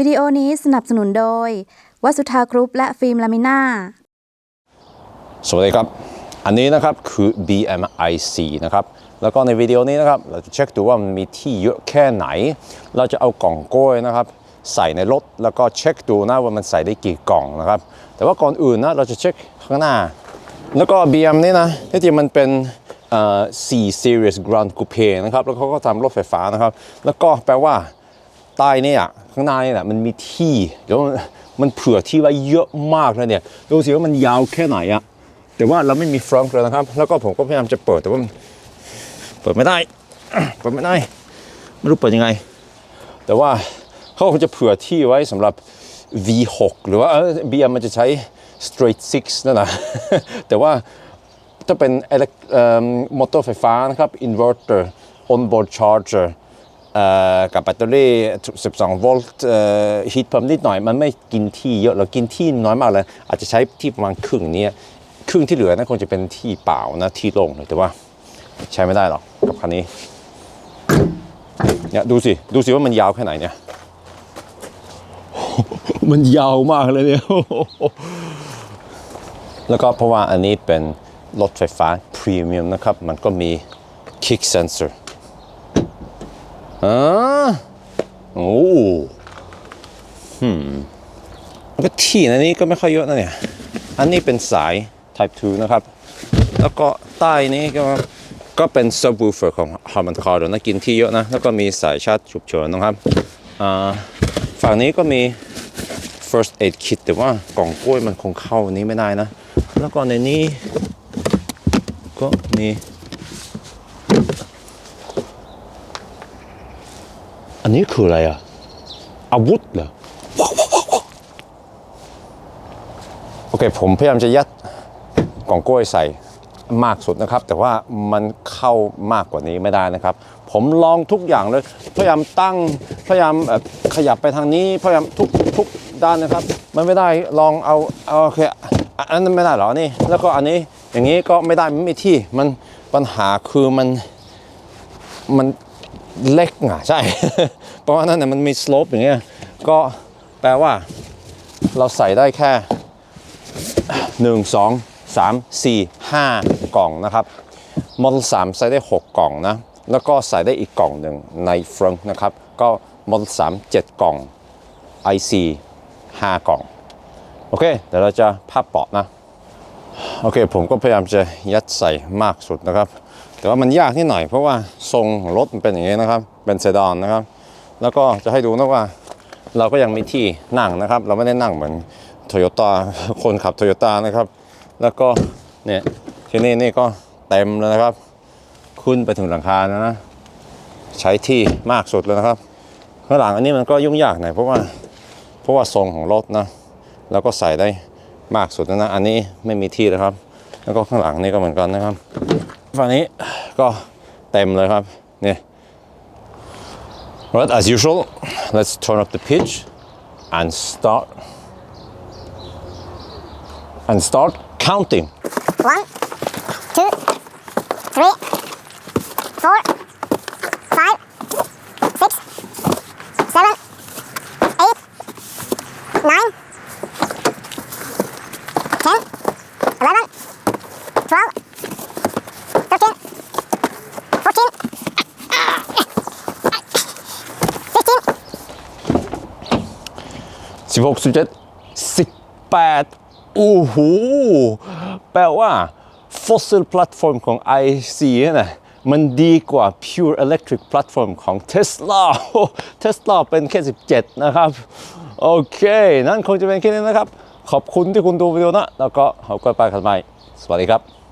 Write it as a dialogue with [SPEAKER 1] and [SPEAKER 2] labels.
[SPEAKER 1] วิดีโอนี้สนับสนุนโดย วัสุธากรุ๊ปและฟิล์มลามิน่า
[SPEAKER 2] สวัสดีครับ อันนี้นะครับคือ BMIC นะครับ แล้วก็ในวิดีโอนี้นะครับ เราจะเช็คดูว่ามันมีที่เยอะแค่ไหน เราจะเอากล่องกล้วยนะครับ ใส่ในรถ แล้วก็เช็คดูนะว่ามันใส่ได้กี่กล่องนะครับ แต่ว่าก่อนอื่นนะเราจะเช็คข้างหน้า แล้วก็ BM นี่นะที่จริงมันเป็นเอ่อ4 Series Grand Coupe นะครับ แล้วเขาก็ทำรถไฟฟ้านะครับ แล้วก็แปลว่า ใต้เนี่ยข้างหน้านี่แหละมันมีที่เดี๋ยวมันเผื่อที่ไว้เยอะมากเลยเนี่ยดูสิว่ามันยาวแค่ไหนอะแต่ว่าเราไม่มีฟรองก์เลยนะครับ แล้วก็ผมก็พยายามจะเปิดแต่ว่าเปิดไม่ได้เปิดไม่ได้ไม่รู้เปิดยังไง แต่ว่าเขาคงจะเผื่อที่ไว้สำหรับ V6 หรือว่าเออ BM มันจะใช้ straight six นั่นนะแต่ว่าถ้าเป็นมอเตอร์ไฟฟ้านะครับ inverter onboard charger กับแบตเตอรี่ 12 โวลต์เอ่อ heat pump นิดหน่อย มันไม่กินที่เยอะเรากินที่น้อยมากเลย อาจจะใช้ที่ประมาณครึ่งนี้ครึ่งที่เหลือนะคงจะเป็นที่เปล่านะที่โล่งเลยแต่ว่าใช้ไม่ได้หรอกกับคันนี้เนี่ยดูสิ ดูสิว่ามันยาวแค่ไหนเนี่ย มันยาวมากเลยเนี่ย แล้วก็เพราะว่าอันนี้เป็นรถไฟฟ้าพรีเมียมนะครับ มันก็มี kick sensor อ่าโอ้หืมก็ที่ในนี้ก็ไม่ค่อยเยอะนะเนี่ย อันนี้เป็นสาย Type 2 นะครับ แล้วก็ใต้นี้ก็ก็เป็น subwoofer ของ Harman Kardon นะกินที่เยอะนะ แล้วก็มีสายชาร์จฉุกเฉินนะครับอ่าฝั่งนี้ก็มี first aid kit แต่ว่ากล่องกล้วยมันคงเข้านี้ไม่ได้นะ แล้วก็ในนี้ก็มี อันนี้คืออะไรอะ อาวุธเหรอ โอเค ผมพยายามจะยัดกล่องกล้วยใส่มากสุดนะครับ แต่ว่ามันเข้ามากกว่านี้ไม่ได้นะครับ ผมลองทุกอย่างเลย พยายามตั้ง พยายามขยับไปทางนี้ พยายามทุกทุกด้านนะครับ มันไม่ได้ลองเอาเอาโอเคอันนั้นไม่ได้เหรอนี่ แล้วก็อันนี้อย่างนี้ก็ไม่ได้ไม่มีที่มันปัญหาคือมันมัน เล็กอะใช่ เพราะว่านั่นน่ะมันมีสโลปอย่างเงี้ยก็แปลว่า เราใส่ได้แค่ 1 2 3 4 5 กล่องนะครับ Model 3ใส่ได้ 6 กล่องนะ แล้วก็ใส่ได้อีกกล่องหนึ่งในฟร n งนะครับ ก็ Model 3 7กล่อง IC 5 กล่อง โอเค เดี๋ยวเราจะพับเบาะนะ โอเคผมก็พยายามจะยัดใส่มากสุดนะครับ แต่ว่ามันยากนิดหน่อย เพราะว่าทรงรถมันเป็นอย่างนี้นะครับ เป็นเซดานนะครับ แล้วก็จะให้ดูนะว่า เราก็ยังมีที่นั่งนะครับ เราไม่ได้นั่งเหมือนโตโยต้าคนขับโตโยต้านะครับ แล้วก็เนี่ยที่นี่นี่ก็เต็มเลยนะครับ ขึ้นไปถึงหลังคานะนะ ใช้ที่มากสุดเลยนะครับ ข้างหลังอันนี้มันก็ยุ่งยากหน่อยเพราะว่าเพราะว่าทรงของรถนะ แล้วก็ใส่ได้ มากสุดนะนะอันนี้ไม่มีที่นะครับ แล้วก็ข้างหลังนี่ก็เหมือนกันนะครับฝั่งนี้ก็เต็มเลยครับเนี่ย Right as usual let's turn up the pitch and start and start counting
[SPEAKER 3] One, two, three, four,
[SPEAKER 2] 16 17 18 โอ้โห แปลว่า fossil platform ของ IC นะมันดีกว่า pure electric platform ของ Tesla Tesla เป็นแค่ 17 นะครับ โอเค นั่นคงจะเป็นแค่นี้นะครับ ขอบคุณที่คุณดูวิดีโอนะ แล้วก็ขอบคุณไปกันใหม่ สวัสดีครับ